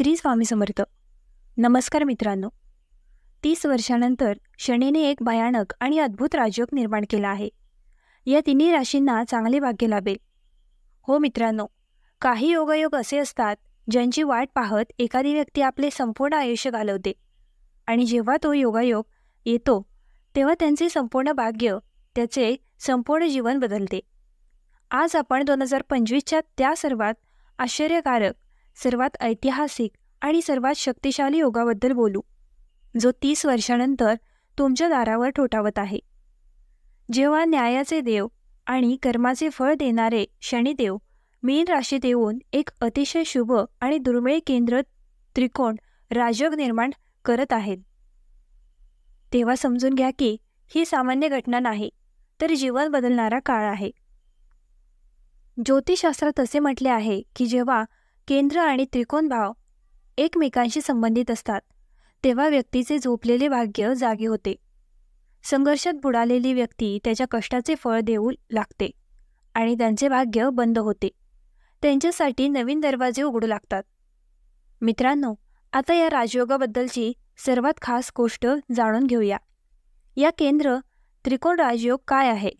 श्री स्वामी समर्थ. नमस्कार मित्रांनो. तीस वर्षानंतर शनीने एक भयानक आणि अद्भुत राजयोग निर्माण केला आहे. या तिन्ही राशींना चांगले भाग्य लाभेल. हो मित्रांनो काही योगायोग असे असतात ज्यांची वाट पाहत एखादी व्यक्ती आपले संपूर्ण आयुष्य घालवते. आणि जेव्हा तो योगायोग येतो तेव्हा त्यांचे संपूर्ण भाग्य त्याचे संपूर्ण जीवन बदलते. आज आपण दोन हजार पंचवीसच्या त्या सर्वात आश्चर्यकारक सर्वात ऐतिहासिक आणि सर्वात शक्तिशाली योगाबद्दल बोलू. जो तीस वर्षानंतर तुमच्या दारावर ठोठावत आहे. जेव्हा न्यायाचे देव आणि कर्माचे फळ देणारे शनिदेव मीन राशीत येऊन एक अतिशय शुभ आणि दुर्मिळ केंद्र त्रिकोण राजयोग निर्माण करत आहेत. तेव्हा समजून घ्या की ही सामान्य घटना नाही तर जीवन बदलणारा काळ आहे. ज्योतिषशास्त्रात असे म्हटले आहे की जेव्हा केंद्र आणि त्रिकोण भाव एकमेकांशी संबंधित असतात. तेव्हा व्यक्तीचे झोपलेले भाग्य जागे होते. संघर्षात बुडालेली व्यक्ती त्याच्या कष्टाचे फळ देऊ लागते आणि त्यांचे भाग्य बंद होते. त्यांच्यासाठी नवीन दरवाजे उघडू लागतात. मित्रांनो आता या राजयोगाबद्दलची सर्वात खास गोष्ट जाणून घेऊया. या केंद्र त्रिकोण राजयोग काय आहे?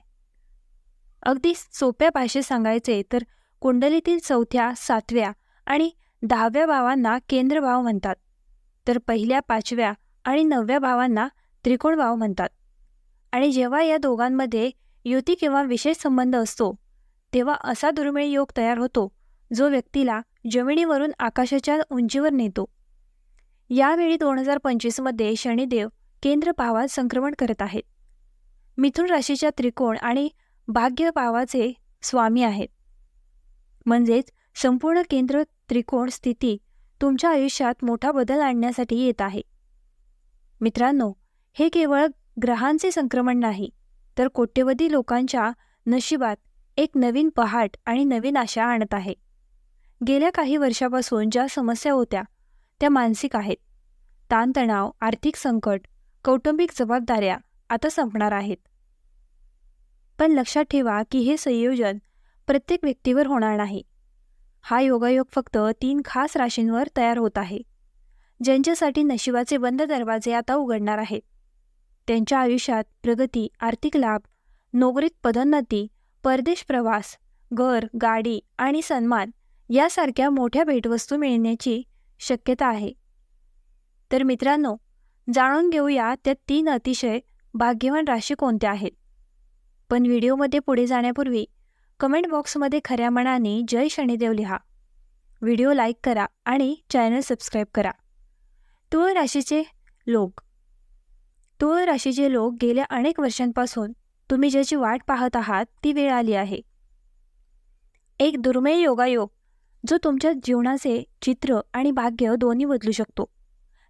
अगदी सोप्या भाषेत सांगायचे तर कुंडलीतील चौथ्या सातव्या आणि दहाव्या भावांना केंद्रभाव म्हणतात. तर पहिल्या पाचव्या आणि नवव्या भावांना त्रिकोण भाव म्हणतात. आणि जेव्हा या दोघांमध्ये युती किंवा विशेष संबंध असतो तेव्हा असा दुर्मिळ योग तयार होतो जो व्यक्तीला जमिनीवरून आकाशाच्या उंचीवर नेतो. यावेळी दोन हजार पंचवीसमध्ये शनिदेव केंद्र भावात संक्रमण करत आहेत. मिथुन राशीच्या त्रिकोण आणि भाग्य भावाचे स्वामी आहेत. म्हणजेच संपूर्ण केंद्र त्रिकोण स्थिती तुमच्या आयुष्यात मोठा बदल आणण्यासाठी येत आहे. मित्रांनो हे केवळ ग्रहांचे संक्रमण नाही तर कोट्यवधी लोकांच्या नशिबात एक नवीन पहाट आणि नवीन आशा आणत आहे. गेल्या काही वर्षापासून ज्या समस्या होत्या त्या मानसिक आहेत. ताणतणाव आर्थिक संकट कौटुंबिक जबाबदाऱ्या आता संपणार आहेत. पण लक्षात ठेवा की हे संयोजन प्रत्येक व्यक्तीवर होणार नाही. हा योगायोग फक्त तीन खास राशींवर तयार होत आहे ज्यांच्यासाठी नशिबाचे बंद दरवाजे आता उघडणार आहेत. त्यांच्या आयुष्यात प्रगती आर्थिक लाभ नोकरीत पदोन्नती परदेश प्रवास घर गाडी आणि सन्मान यासारख्या मोठ्या भेटवस्तू मिळण्याची शक्यता आहे. तर मित्रांनो जाणून घेऊया त्या तीन अतिशय भाग्यवान राशी कोणत्या आहेत. पण व्हिडिओमध्ये पुढे जाण्यापूर्वी कमेंट बॉक्समध्ये खऱ्या मनाने जय शनिदेव लिहा. व्हिडिओ लाईक करा आणि चॅनल सबस्क्राईब करा. तुळ राशीचे लोक. तुळ राशीचे लोक गेल्या अनेक वर्षांपासून तुम्ही ज्याची वाट पाहत आहात ती वेळ आली आहे. एक दुर्मिळ योगायोग जो तुमच्या जीवनाचे चित्र आणि भाग्य दोन्ही बदलू शकतो.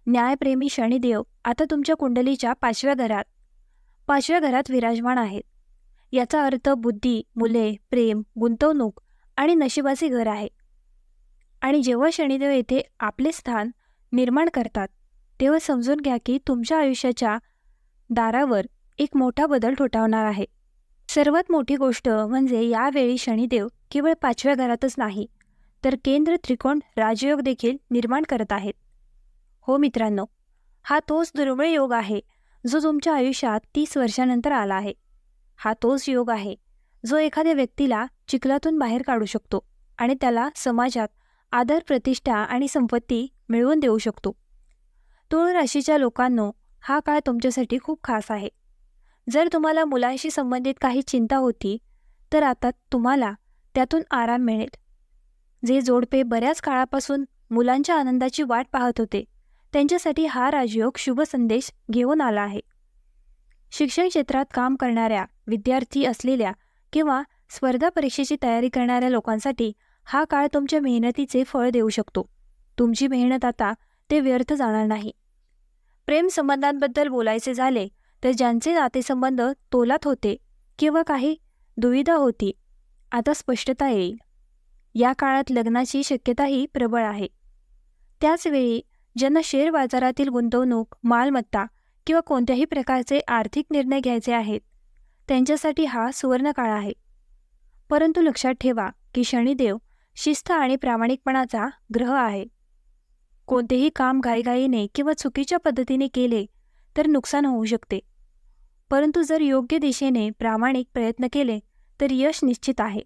न्यायप्रेमी शनिदेव आता तुमच्या कुंडलीच्या पाचव्या घरात पाचव्या घरात विराजमान आहेत. याचा अर्थ बुद्धी मुले प्रेम गुंतवणूक आणि नशिबाचे घर आहे. आणि जेव्हा शनिदेव येथे आपले स्थान निर्माण करतात तेव्हा समजून घ्या की तुमच्या आयुष्याच्या दारावर एक मोठा बदल ठोठावणार आहे. सर्वात मोठी गोष्ट म्हणजे यावेळी शनिदेव केवळ पाचव्या घरातच नाही तर केंद्र त्रिकोण राजयोग देखील निर्माण करत आहेत. हो मित्रांनो हा तोच दुर्मिळ योग आहे जो तुमच्या आयुष्यात तीस वर्षानंतर आला आहे. हा तोच योग आहे. जो एखाद्या व्यक्तीला चिखलातून बाहेर काढू शकतो आणि त्याला समाजात आदर प्रतिष्ठा आणि संपत्ती मिळवून देऊ शकतो. तुळ राशीच्या लोकांनो हा काळ तुमच्यासाठी खूप खास आहे. जर तुम्हाला मुलांशी संबंधित काही चिंता होती तर आता तुम्हाला त्यातून आराम मिळेल. जे जोडपे बऱ्याच काळापासून मुलांच्या आनंदाची वाट पाहत होते त्यांच्यासाठी हा राजयोग शुभ संदेश घेऊन आला आहे. शिक्षण क्षेत्रात काम करणाऱ्या विद्यार्थी असलेल्या किंवा स्पर्धा परीक्षेची तयारी करणाऱ्या लोकांसाठी हा काळ तुमच्या मेहनतीचे फळ देऊ शकतो. तुमची मेहनत आता ते व्यर्थ जाणार नाही. प्रेम संबंधांबद्दल बोलायचे झाले तर ज्यांचे नातेसंबंध तोलात होते किंवा काही दुविधा होती आता स्पष्टता येईल. या काळात लग्नाची शक्यताही प्रबळ आहे. त्याचवेळी ज्यांना शेअर बाजारातील गुंतवणूक मालमत्ता किंवा कोणत्याही प्रकारचे आर्थिक निर्णय घ्यायचे आहेत त्यांच्यासाठी हा सुवर्णकाळ आहे. परंतु लक्षात ठेवा की शनिदेव शिस्त आणि प्रामाणिकपणाचा ग्रह आहे. कोणतेही काम घाईघाईने किंवा चुकीच्या पद्धतीने केले तर नुकसान होऊ शकते. परंतु जर योग्य दिशेने प्रामाणिक प्रयत्न केले तर यश निश्चित आहे.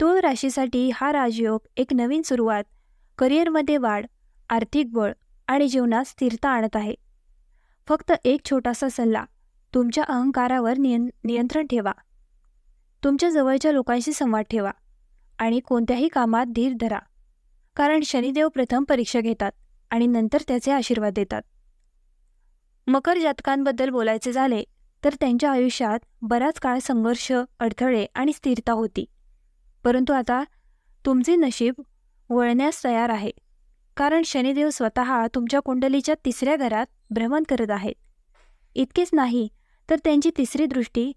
तो राशीसाठी हा राजयोग एक नवीन सुरुवात करिअरमध्ये वाढ आर्थिक बळ आणि जीवनात स्थिरता आणत आहे. फक्त एक छोटासा सल्ला. तुमच्या अहंकारावर नियं नियंत्रण ठेवा. तुमच्या जवळच्या लोकांशी संवाद ठेवा आणि कोणत्याही कामात धीर धरा. कारण शनिदेव प्रथम परीक्षा घेतात आणि नंतर त्याचे आशीर्वाद देतात. मकर जातकांबद्दल बोलायचे झाले तर त्यांच्या आयुष्यात बराच काळ संघर्ष अडथळे आणि स्थिरता होती. परंतु आता तुमचे नशीब वळण्यास तयार आहे. कारण शनिदेव स्वतः तुमच्या कुंडलीच्या तिसऱ्या घरात भ्रमण करत आहेत. इतकेच नाही तर त्यांची तिसरी दृष्टी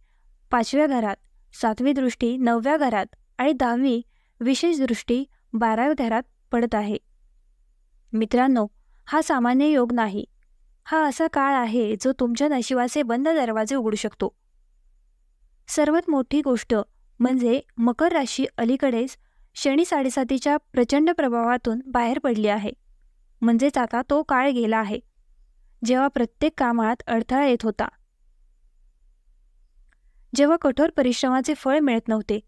पाचव्या घरात सातवी दृष्टी नवव्या घरात आणि दहावी विशेष दृष्टी बाराव्या घरात पडत आहे. मित्रांनो हा सामान्य योग नाही. हा असा काळ आहे जो तुमच्या नशिबाचे बंद दरवाजे उघडू शकतो. सर्वात मोठी गोष्ट म्हणजे मकर राशी अलीकडेच शनी साडेसातीच्या प्रचंड प्रभावातून बाहेर पडली आहे. म्हणजेच आता तो काळ गेला आहे. जेव्हा प्रत्येक कामात अडथळा येत होता. जेव्हा कठोर परिश्रमाचे फळ मिळत नव्हते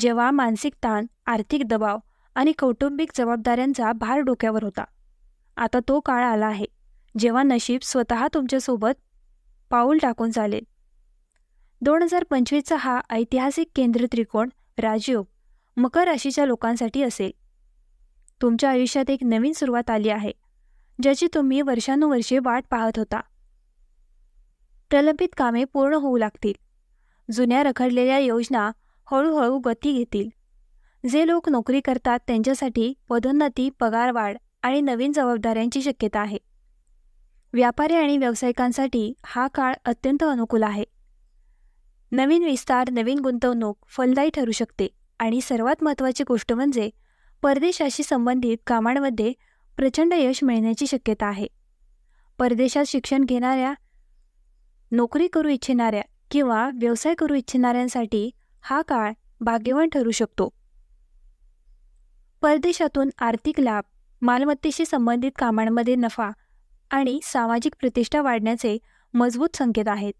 जेव्हा मानसिक ताण आर्थिक दबाव आणि कौटुंबिक जबाबदाऱ्यांचा भार डोक्यावर होता. आता तो काळ आला आहे जेव्हा नशीब स्वतः तुमच्यासोबत पाऊल टाकून चालेल. दोन हजार पंचवीसचा हा ऐतिहासिक केंद्र त्रिकोण राजयोग मकर राशीच्या लोकांसाठी असेल. तुमच्या आयुष्यात एक नवीन सुरुवात आली आहे ज्याची तुम्ही वर्षानुवर्षे वाट पाहत होता. प्रलंबित कामे पूर्ण होऊ लागतील. जुन्या रखडलेल्या योजना हळूहळू गती घेतील. जे लोक नोकरी करतात त्यांच्यासाठी पदोन्नती पगारवाढ आणि नवीन जबाबदाऱ्यांची शक्यता आहे. व्यापारी आणि व्यावसायिकांसाठी हा काळ अत्यंत अनुकूल आहे. नवीन विस्तार नवीन गुंतवणूक फलदायी ठरू शकते. आणि सर्वात महत्त्वाची गोष्ट म्हणजे परदेशाशी संबंधित कामांमध्ये प्रचंड यश मिळण्याची शक्यता आहे. परदेशात शिक्षण घेणाऱ्या नोकरी करू इच्छिणाऱ्या किंवा व्यवसाय करू इच्छिणाऱ्यांसाठी हा काळ भाग्यवान ठरू शकतो. परदेशातून आर्थिक लाभ मालमत्तेशी संबंधित कामांमध्ये नफा आणि सामाजिक प्रतिष्ठा वाढण्याचे मजबूत संकेत आहेत.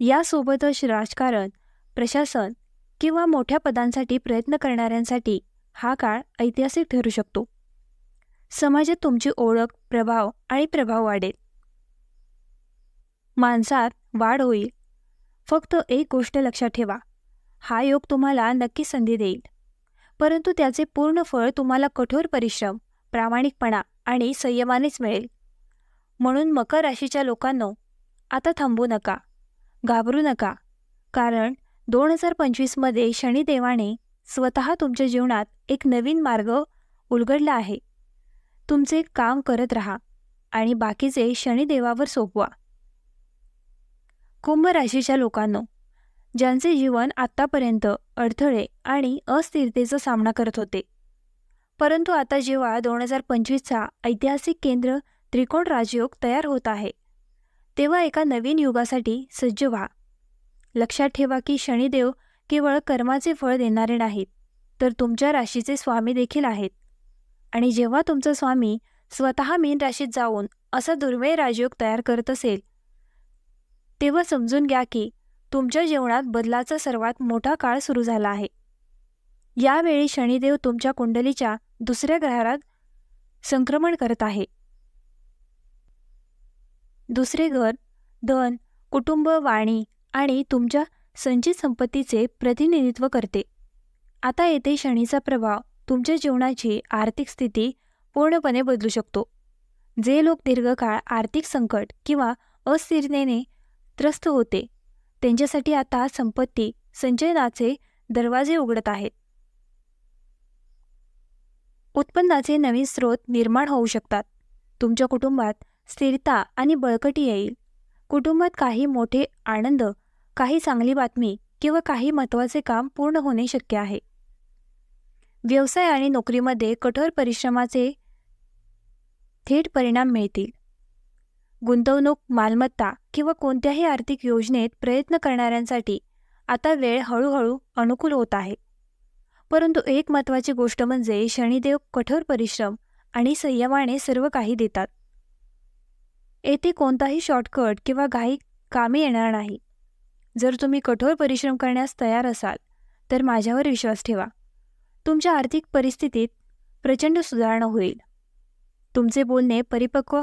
यासोबतच राजकारण प्रशासन किंवा मोठ्या पदांसाठी प्रयत्न करणाऱ्यांसाठी हा काळ ऐतिहासिक ठरू शकतो. समाजात तुमची ओळख प्रभाव आणि प्रभाव वाढेल. माणसात वाढ होईल. फक्त एक गोष्ट लक्षात ठेवा हा योग तुम्हाला नक्की संधी देईल. परंतु त्याचे पूर्ण फळ तुम्हाला कठोर परिश्रम प्रामाणिकपणा आणि संयमानेच मिळेल. म्हणून मकर राशीच्या लोकांनो आता थांबू नका घाबरू नका कारण दोन हजार पंचवीसमध्ये शनिदेवाने स्वतः तुमच्या जीवनात एक नवीन मार्ग उलगडला आहे. तुमचे काम करत राहा आणि बाकीचे शनिदेवावर सोपवा. कुंभ राशीच्या लोकांनो ज्यांचे जीवन आत्तापर्यंत अडथळे आणि अस्थिरतेचा सामना करत होते परंतु आता जेव्हा दोन हजार पंचवीसचा ऐतिहासिक केंद्र त्रिकोण राजयोग तयार होत आहे तेव्हा एका नवीन युगासाठी सज्ज व्हा. लक्षात ठेवा की शनिदेव केवळ कर्माचे फळ देणारे नाहीत तर तुमच्या राशीचे स्वामी देखील आहेत. आणि जेव्हा तुमचा स्वामी स्वतः मीन राशीत जाऊन असा दुर्मिळ राजयोग तयार करत असेल तेव्हा समजून घ्या की तुमच्या जीवनात बदलाचा सर्वात मोठा काळ सुरू झाला आहे. यावेळी शनिदेव तुमच्या कुंडलीच्या दुसऱ्या ग्रहात संक्रमण करत आहे. दुसरे घर धन कुटुंब वाणी आणि तुमच्या संचित संपत्तीचे प्रतिनिधित्व करते. आता येथे शनीचा प्रभाव तुमच्या जीवनाची आर्थिक स्थिती पूर्णपणे बदलू शकतो. जे लोक दीर्घकाळ आर्थिक संकट किंवा अस्थिरतेने त्रस्त होते त्यांच्यासाठी आता संपत्ती संचयनाचे दरवाजे उघडत आहेत. उत्पन्नाचे नवीन स्रोत निर्माण होऊ शकतात. तुमच्या कुटुंबात स्थिरता आणि बळकटी येईल. कुटुंबात काही मोठे आनंद काही चांगली बातमी किंवा काही महत्त्वाचे काम पूर्ण होणे शक्य आहे. व्यवसाय आणि नोकरीमध्ये कठोर परिश्रमाचे थेट परिणाम मिळतील. गुंतवणूक मालमत्ता किंवा कोणत्याही आर्थिक योजनेत प्रयत्न करणाऱ्यांसाठी आता वेळ हळूहळू अनुकूल होत आहे. परंतु एक महत्त्वाची गोष्ट म्हणजे शनिदेव कठोर परिश्रम आणि संयमाने सर्व काही देतात. येथे कोणताही शॉर्टकट किंवा घाई कामी येणार नाही. जर तुम्ही कठोर परिश्रम करण्यास तयार असाल तर माझ्यावर विश्वास ठेवा. तुमच्या आर्थिक परिस्थितीत प्रचंड सुधारणा होईल. तुमचे बोलणे परिपक्व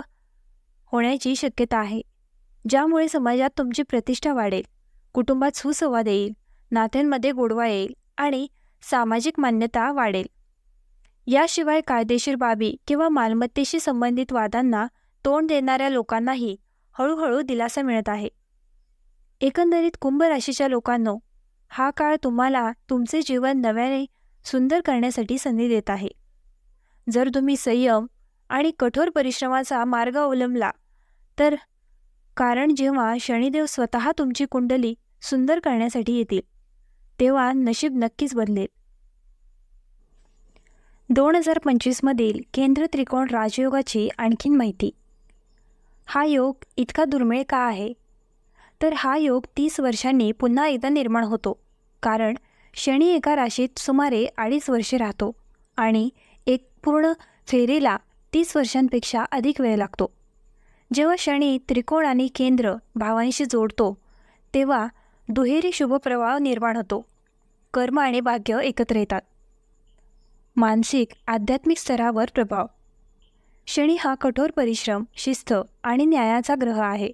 होण्याची शक्यता आहे ज्यामुळे समाजात तुमची प्रतिष्ठा वाढेल कुटुंबात सुसंवाद येईल नात्यांमध्ये गोडवा येईल आणि सामाजिक मान्यता वाढेल. याशिवाय कायदेशीर बाबी किंवा मालमत्तेशी संबंधित वादांना तोंड देणाऱ्या लोकांनाही हळूहळू दिलासा मिळत आहे. एकंदरीत कुंभ राशीच्या लोकांनो हा काळ तुम्हाला तुमचे जीवन नव्याने सुंदर करण्यासाठी संधी देत आहे. जर तुम्ही संयम आणि कठोर परिश्रमाचा मार्ग अवलंबला तर कारण जेव्हा शनिदेव स्वतः तुमची कुंडली सुंदर करण्यासाठी येतील तेव्हा नशीब नक्कीच बदलेल. दोन हजार पंचवीसमधील केंद्र त्रिकोण राजयोगाची आणखीन माहिती. हा योग इतका दुर्मिळ का आहे? तर हा योग तीस वर्षांनी पुन्हा एकदा निर्माण होतो कारण शनी एका राशीत सुमारे अडीच वर्षे राहतो आणि एक पूर्ण फेरीला तीस वर्षांपेक्षा अधिक वेळ लागतो. जेव्हा शनी त्रिकोण आणि केंद्र भावांशी जोडतो तेव्हा दुहेरी शुभप्रवाह निर्माण होतो कर्म आणि भाग्य एकत्र येतात. मानसिक आध्यात्मिक स्तरावर प्रभाव शनी हा कठोर परिश्रम शिस्त आणि न्यायाचा ग्रह आहे.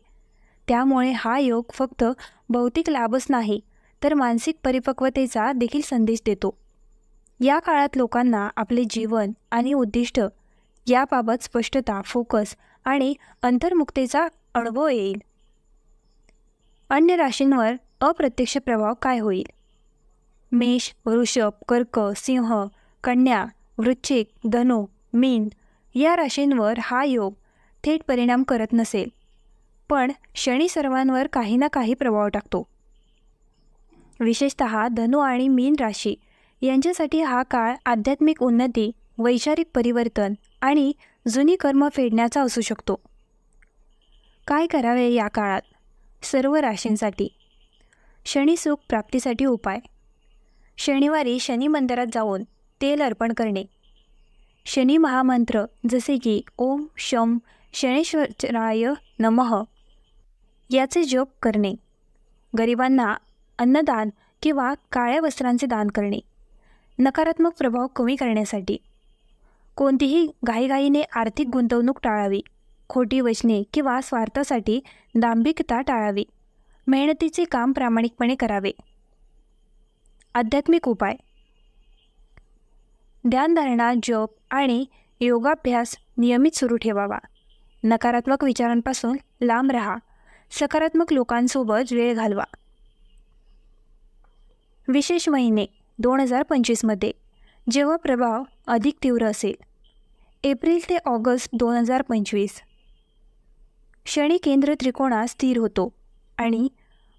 त्यामुळे हा योग फक्त भौतिक लाभच नाही तर मानसिक परिपक्वतेचा देखील संदेश देतो. या काळात लोकांना आपले जीवन आणि उद्दिष्ट याबाबत स्पष्टता फोकस आणि अंतर्मुक्तेचा अनुभव येईल. अन्य राशींवर अप्रत्यक्ष प्रभाव काय होईल? मेष वृषभ कर्क सिंह कन्या वृश्चिक धनु मीन या राशींवर हा योग थेट परिणाम करत नसेल पण शनी सर्वांवर काही ना काही प्रभाव टाकतो. विशेषत धनु आणि मीन राशी यांच्यासाठी हा काळ आध्यात्मिक उन्नती वैचारिक परिवर्तन आणि जुनी कर्म फेडण्याचा असू शकतो. काय करावे या काळात? सर्व राशींसाठी. शनिसुख प्राप्तीसाठी उपाय. शनिवारी शनी मंदिरात जाऊन तेल अर्पण करणे. शनी महामंत्र जसे की ओम शम शनेश्वराय नमः याचे जप करणे. गरिबांना अन्नदान किंवा काळ्या वस्त्रांचे दान करणे. नकारात्मक प्रभाव कमी करण्यासाठी. कोणतीही घाईघाईने आर्थिक गुंतवणूक टाळावी. खोटी वचने किंवा स्वार्थासाठी दांभिकता टाळावी. मेहनतीचे काम प्रामाणिकपणे करावे. आध्यात्मिक उपाय. ध्यानधारणा जप आणि योगाभ्यास नियमित सुरू ठेवावा. नकारात्मक विचारांपासून लांब राहा. सकारात्मक लोकांसोबत वेळ घालवा. विशेष महिने दोन हजार पंचवीसमध्ये जेव्हा प्रभाव अधिक तीव्र असेल. एप्रिल ते ऑगस्ट दोन हजार पंचवीस. शनी केंद्र त्रिकोणात स्थिर होतो आणि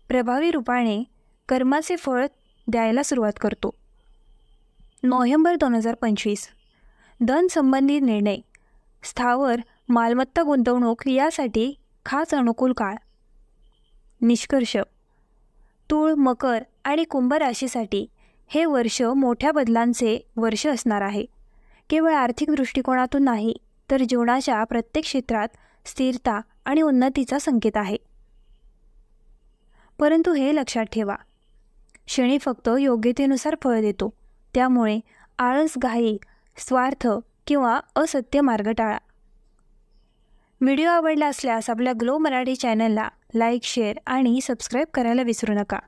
प्रभावी रूपाने कर्माचे फळ द्यायला सुरुवात करतो. नोव्हेंबर दोन हजार पंचवीस. धन संबंधी निर्णय. स्थावर मालमत्ता गुंतवणूक यासाठी खास अनुकूल काळ. निष्कर्ष. तूळ मकर आणि कुंभ राशीसाठी हे वर्ष मोठ्या बदलांचे वर्ष असणार आहे. केवळ आर्थिक दृष्टिकोनातून नाही तर जीवनाच्या प्रत्येक क्षेत्रात स्थिरता आणि उन्नतीचा संकेत आहे. परंतु हे लक्षात ठेवा. शनी फक्त योग्यतेनुसार फळ देतो. त्यामुळे आळस घाई स्वार्थ किंवा असत्य मार्ग टाळा. व्हिडिओ आवडला असल्यास आपल्या ग्लो मराठी चॅनलला लाईक शेअर आणि सबस्क्राईब करायला विसरू नका.